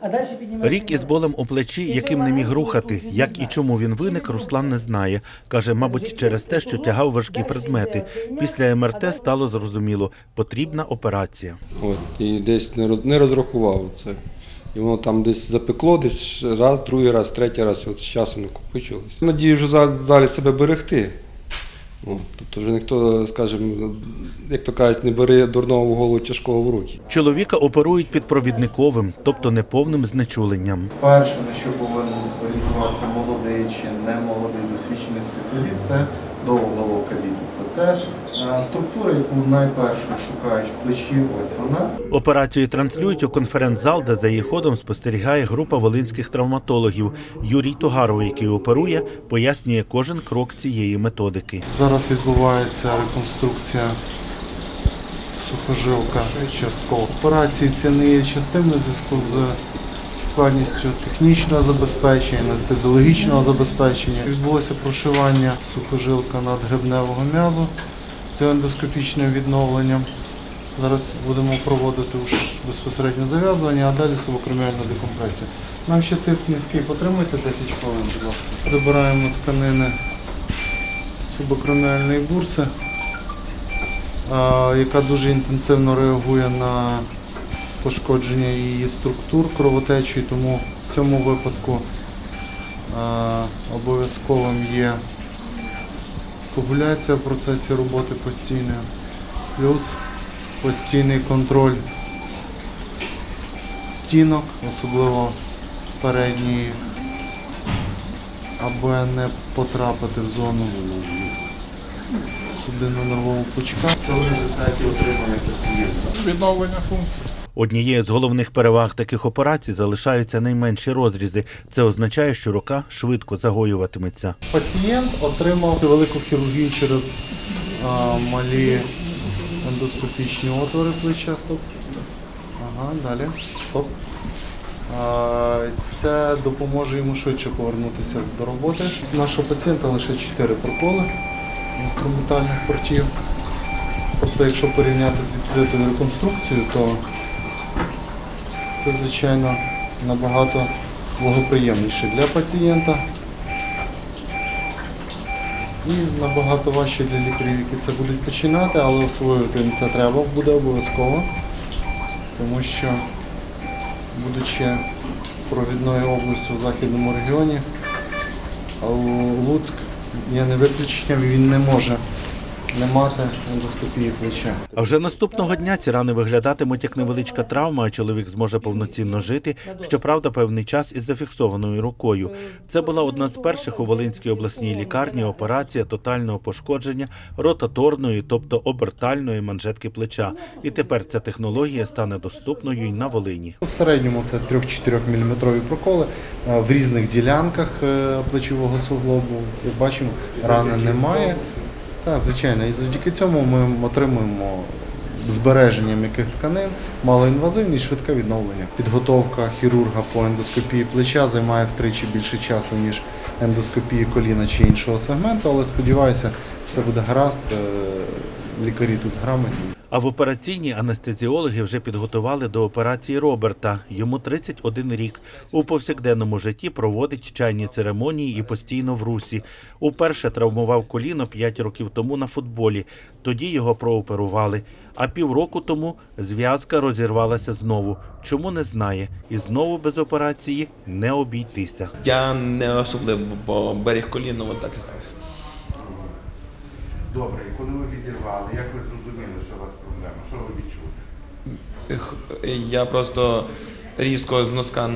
А далі піднімається. Рік із болем у плечі, яким не міг рухати. Як і чому він виник, Руслан не знає. Каже, мабуть, через те, що тягав важкі предмети. Після МРТ стало зрозуміло, потрібна операція. От, і десь не, роз- не розрахував це. І воно там десь запекло, десь раз, другий раз, третій раз, от з часом накопичилось. Надію вже за- далі себе берегти. От, тобто вже ніхто, скажімо, як то кажуть, не бери дурного в голову тяжкого в руки. Чоловіка оперують підпровідниковим, тобто неповним знечуленням. Перше, на що повинен орієнтуватися молодий чи не молодий досвідчений спеціаліст, це довга головка біцепса. Це е, структура, яку найперше шукають в плечі. Ось вона. Операцію транслюють у конференц-зал, де за її ходом спостерігає група волинських травматологів. Юрій Тугаров, який оперує, пояснює кожен крок цієї методики. Зараз відбувається реконструкція сухожилка частково. Операції не є частиною зв'язку з складністю технічного забезпечення, анестезіологічного забезпечення. Відбулося прошивання сухожилка надгребневого м'язу цього ендоскопічним відновленням. Зараз будемо проводити уж безпосередньо зав'язування, а далі субокреміальна декомпресія. Нам ще тиск низький, потримуйте 10 хвилин, будь ласка. Забираємо тканини субакроміальної бурси, яка дуже інтенсивно реагує на пошкодження її структур кровотечі, тому в цьому випадку обов'язковим є коагуляція в процесі роботи постійної, плюс постійний контроль стінок, особливо передньої аби не потрапити в зону судинно-нервового пучка. Що в результаті отримує пацієнт? відновлення функцій. Однією з головних переваг таких операцій залишаються найменші розрізи. Це означає, що рука швидко загоюватиметься. Пацієнт отримав велику хірургію через а, малі ендоскопічні отвори плеча. Стоп. Ага, далі. Стоп. А, Це допоможе йому швидше повернутися до роботи. Нашого пацієнта лише 4 проколи інструментальних портів. Тобто, якщо порівняти з відкритою реконструкцією, то це, звичайно, набагато благоприємніше для пацієнта і набагато важче для лікарів, які це будуть починати, але освоювати їм це треба буде обов'язково, тому що, будучи провідною областю в західному регіоні, Луцьк є не виключення, він не може не мати ендоскопії плеча. А вже наступного дня ці рани виглядатимуть як невеличка травма, а чоловік зможе повноцінно жити. Щоправда, певний час із зафіксованою рукою. Це була одна з перших у Волинській обласній лікарні операція тотального пошкодження ротаторної, тобто обертальної манжетки плеча. І тепер ця технологія стане доступною й на Волині. В середньому це 3-4 мм проколи е, в різних ділянках е, плечового суглобу. Як бачимо, рани немає. Так, звичайно, і завдяки цьому ми отримуємо збереження м'яких тканин, малоінвазивність, швидке відновлення. Підготовка хірурга по ендоскопії плеча займає втричі більше часу, ніж ендоскопії коліна чи іншого сегменту, але сподіваюся, все буде гаразд. е, Лікарі тут грамотні. А в операційній анестезіологи вже підготували до операції Роберта. Йому 31 рік. У повсякденному житті проводить чайні церемонії і постійно в русі. Уперше травмував коліно 5 років тому на футболі. Тоді його прооперували. А півроку тому зв'язка розірвалася знову. Чому не знає? І знову без операції не обійтися. Я не особливо, бо берег коліно, так і сталося. Добре, і коли ви відірвали, як ви зрозуміли, що у вас проблема? Що ви відчули? Я просто різко з носка,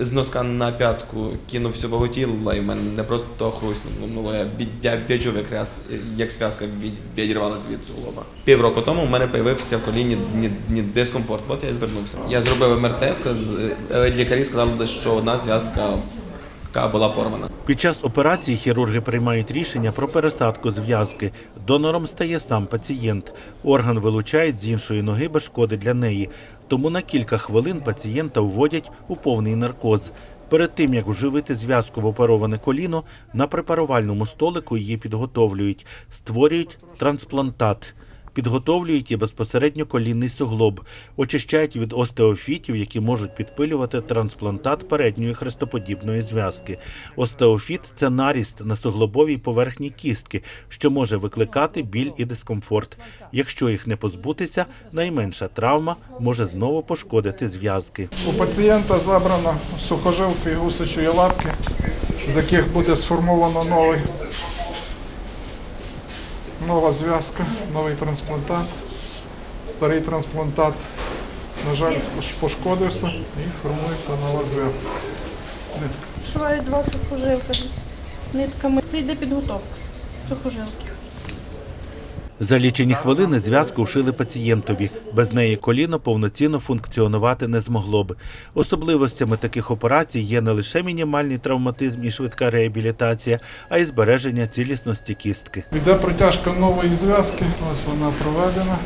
з носка на п'ятку кинув вагу тіла, і в мене не просто хрустнуло. Я, від- я відчув, як, ряс- як зв'язка від- відірвала звідси лоба. Півроку тому в мене з'явився в коліні ні- ні дискомфорт. От я і звернувся. Я зробив МРТ, е, лікарі сказали, що одна зв'язка яка була порвана. Під час операції хірурги приймають рішення про пересадку зв'язки. Донором стає сам пацієнт. Орган вилучають з іншої ноги без шкоди для неї. Тому на кілька хвилин пацієнта вводять у повний наркоз. Перед тим як вживити зв'язку в опероване коліно, на препарувальному столику її підготовлюють, створюють трансплантат. Підготовлюють і безпосередньо колінний суглоб, очищають від остеофітів, які можуть підпилювати трансплантат передньої хрестоподібної зв'язки. Остеофіт це наріст на суглобовій поверхні кістки, що може викликати біль і дискомфорт. Якщо їх не позбутися, найменша травма може знову пошкодити зв'язки. У пацієнта забрано сухожилки гусячої лапки, з яких буде сформовано новий, нова зв'язка, новий трансплантат. Старий трансплантат, на жаль, пошкодився і формується нова зв'язка. Шивають два сухожилки нитками. Це йде підготовка сухожилків. За лічені хвилини зв'язку вшили пацієнтові. Без неї коліно повноцінно функціонувати не змогло б. Особливостями таких операцій є не лише мінімальний травматизм і швидка реабілітація, а й збереження цілісності кістки. Йде протяжка нової зв'язки, ось вона проведена.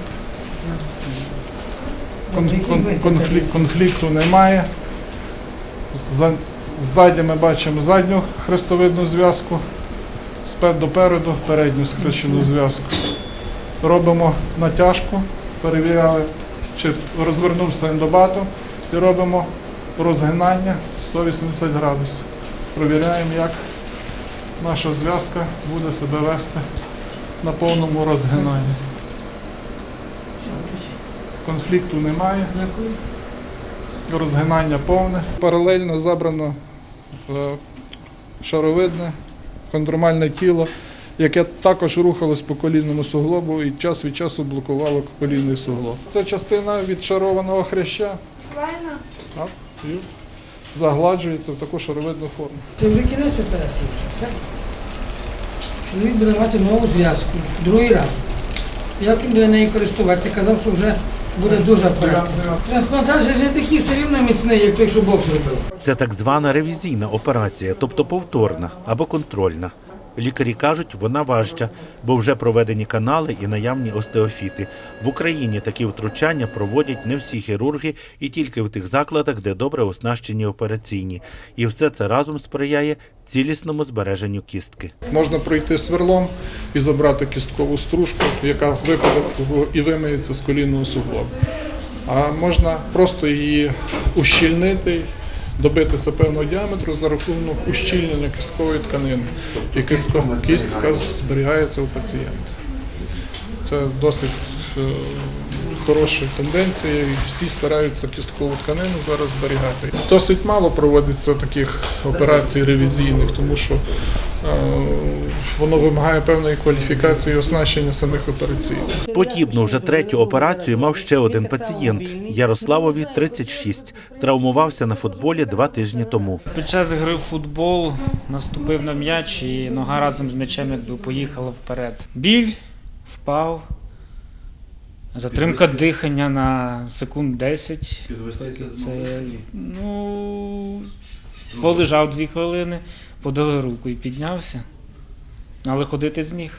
Кон- кон- конфлік- конфлікту немає. Ззаді ми бачимо задню хрестовидну зв'язку, спед допереду передню схрещену зв'язку. Робимо натяжку, перевіряли, чи розвернувся ендобатом, і робимо розгинання 180 градусів. Провіряємо, як наша зв'язка буде себе вести на повному розгинанні. Конфлікту немає. Розгинання повне. Паралельно забрано е, шаровидне хондромальне тіло, яке також рухалось по колінному суглобу і час від часу блокувало колінний суглоб. Це частина від шарованого хряща. Так, і загладжується в таку шаровидну форму. Це вже кінець операції. вже, Все. Чоловік буде мати нову зв'язку, другий раз. Як він буде нею користуватися, казав, що вже буде дуже апарат. Трансплантат же ж не такий все рівно міцний, як той, що Бог зробив. Це так звана ревізійна операція, тобто повторна або контрольна. Лікарі кажуть, вона важча, бо вже проведені канали і наявні остеофіти. В Україні такі втручання проводять не всі хірурги і тільки в тих закладах, де добре оснащені операційні. І все це разом сприяє цілісному збереженню кістки. Можна пройти сверлом і забрати кісткову стружку, яка випаде і вимиється з колінного суглобу. А можна просто її ущільнити, добитися певного діаметру за рахунок ущільнення кісткової тканини. І кістка, кістка зберігається у пацієнта. Це досить е, хороша тенденція, і всі стараються кісткову тканину зараз зберігати. Досить мало проводиться таких операцій ревізійних, тому що е, воно вимагає певної кваліфікації і оснащення самих операційних. Подібну вже третю операцію мав ще один пацієнт Ярославові 36. Травмувався на футболі два тижні тому. Під час гри в футбол наступив на м'яч і нога разом з м'ячем якби поїхала вперед. Біль, впав. Затримка дихання на секунд 10. Це, ну, полежав дві хвилини, подали руку і піднявся. Але ходити зміг.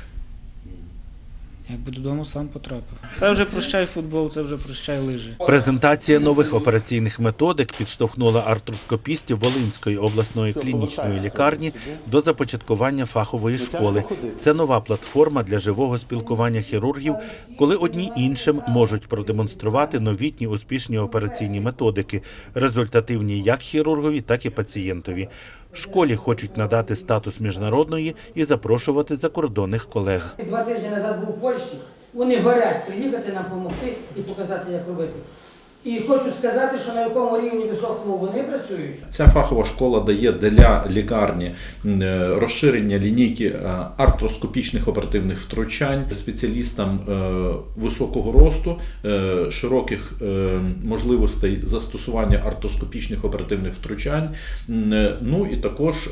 Якби додому сам потрапив. Це вже прощай футбол, це вже прощай лижі. Презентація нових операційних методик підштовхнула артроскопістів Волинської обласної клінічної лікарні до започаткування фахової школи. Це нова платформа для живого спілкування хірургів, коли одні іншим можуть продемонструвати новітні успішні операційні методики, результативні як хірургові, так і пацієнтові. Школі хочуть надати статус міжнародної і запрошувати закордонних колег. Два тижні назад був у Польщі, вони горять приїхати нам допомогти і показати, як робити. І хочу сказати, що на якому рівні високому вони працюють. Ця фахова школа дає для лікарні е, розширення лінійки е, артроскопічних оперативних втручань спеціалістам е, високого росту, широких можливостей застосування артроскопічних оперативних втручань. Ну і також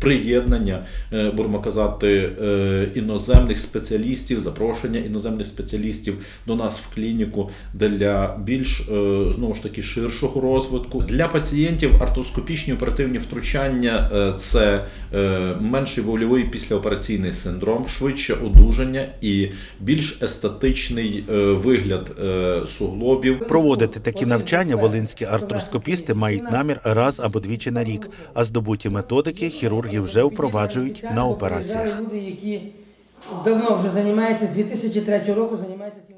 приєднання, будемо казати, іноземних спеціалістів, запрошення іноземних спеціалістів до нас в клініку для більш знову ж таки ширшого розвитку. Для пацієнтів артроскопічні оперативні втручання е, це е, менший вольовий післяопераційний синдром, швидше одужання і більш естетичний е, вигляд е, суглобів. Проводити такі навчання волинські артроскопісти мають намір раз або двічі на рік, а здобуті методики хірурги вже впроваджують на операціях. Люди, які давно вже займається, з 2003 року займається цим.